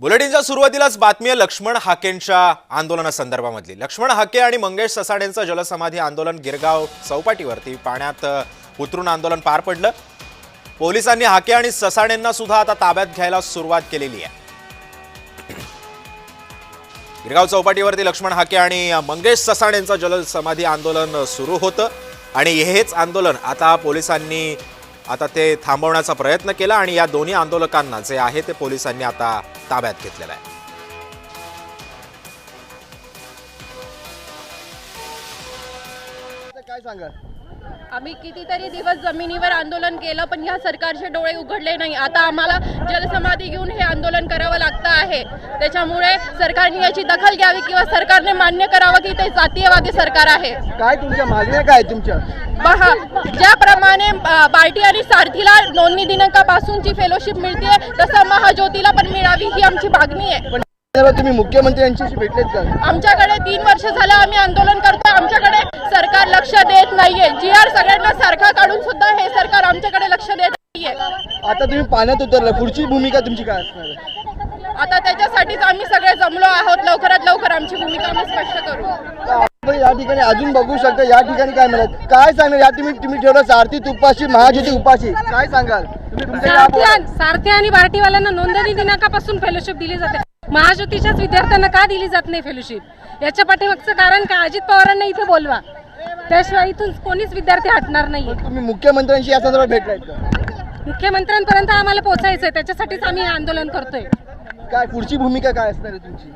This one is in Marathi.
बुलेटिनच्या सुरुवातीलाच बातमी आहे लक्ष्मण हाकेंच्या आंदोलनासंदर्भामधली लक्ष्मण हाके आणि मंगेश ससाडेंचं जलसमाधी आंदोलन गिरगाव चौपाटीवरती पाण्यात उतरून आंदोलन पार पडलं. पोलिसांनी हाके आणि ससाडेंना सुद्धा आता ताब्यात घ्यायला सुरुवात केलेली आहे. गिरगाव चौपाटीवरती लक्ष्मण हाके आणि मंगेश ससाणेंचं जलसमाधी आंदोलन सुरू होतं. आणि हेच आंदोलन आता पोलिसांनी आता ते थांबवण्याचा प्रयत्न केला आणि या दोन्ही आंदोलकांना जे आहे ते पोलिसांनी आता ताब्यात घेतलेलं आहे. काय सांगा आम्ही कितीतरी दिवस जमिनीवर आंदोलन केलं पण ह्या सरकारचे डोळे उघडले नाही. आता आम्हाला जलसमाधी घेऊन हे आंदोलन करावं लागतं आहे. त्याच्यामुळे सरकारने याची दखल घ्यावी किंवा सरकारने मान्य करावं की ते जातीयवादी सरकार आहे. काय तुमच्या मागण्या काय तुमच्या? पहा ज्याप्रमाणे बार्टी आणि सारथीला नोंदणी दिनांकापासूनची फेलोशिप मिळते तसं महाज्योतीला पण मिळावी ही आमची मागणी आहे. त्यावर तुम्ही मुख्यमंत्री यांच्याशी भेटलेत का? आमच्याकडे तीन वर्ष झालं आम्ही आंदोलन करतो आमच्याकडे सरकार लक्ष देत नाहीये. जी आर सगळ्यांना सारखा काढून सुद्धा हे सरकार आमच्याकडे लक्ष देत नाहीये. आता तुम्ही पाण्यात उतरला. पुढची भूमिका तुमची काय असणार आहे? आता त्याच्यासाठीच आम्ही सगळे जमलो आहोत. लवकरात लवकर आमची भूमिका आम्ही स्पष्ट करू. या ठिकाणी अजून बघू शकता या ठिकाणी काय मिळत काय सांगाल? या तुम्ही तुम्ही ठेवलं सारथी उपाशी महाज्योती उपाशी. काय सांगाल? तुम्ही तुमच्या या सारथी आणि- सारथी आणि बार्टीवाल्यांना नोंदणी दिनांकापासून फेलोशिप दिली जाते. महाज्योतीच्याच विद्यार्थ्यांना का दिली जात नाही फेलोशिप याच्या पाठीमागचं कारण का अजित पवारांना इथे बोलवा. त्याशिवाय इथून कोणीच विद्यार्थी हटणार नाही तुम्ही मुख्यमंत्र्यांशी या संदर्भात भेटलायत का? मुख्यमंत्र्यांपर्यंत आम्हाला पोहोचायचंय. त्याच्यासाठीच आम्ही आंदोलन करतोय. काय पुढची भूमिका काय असणार आहे तुमची?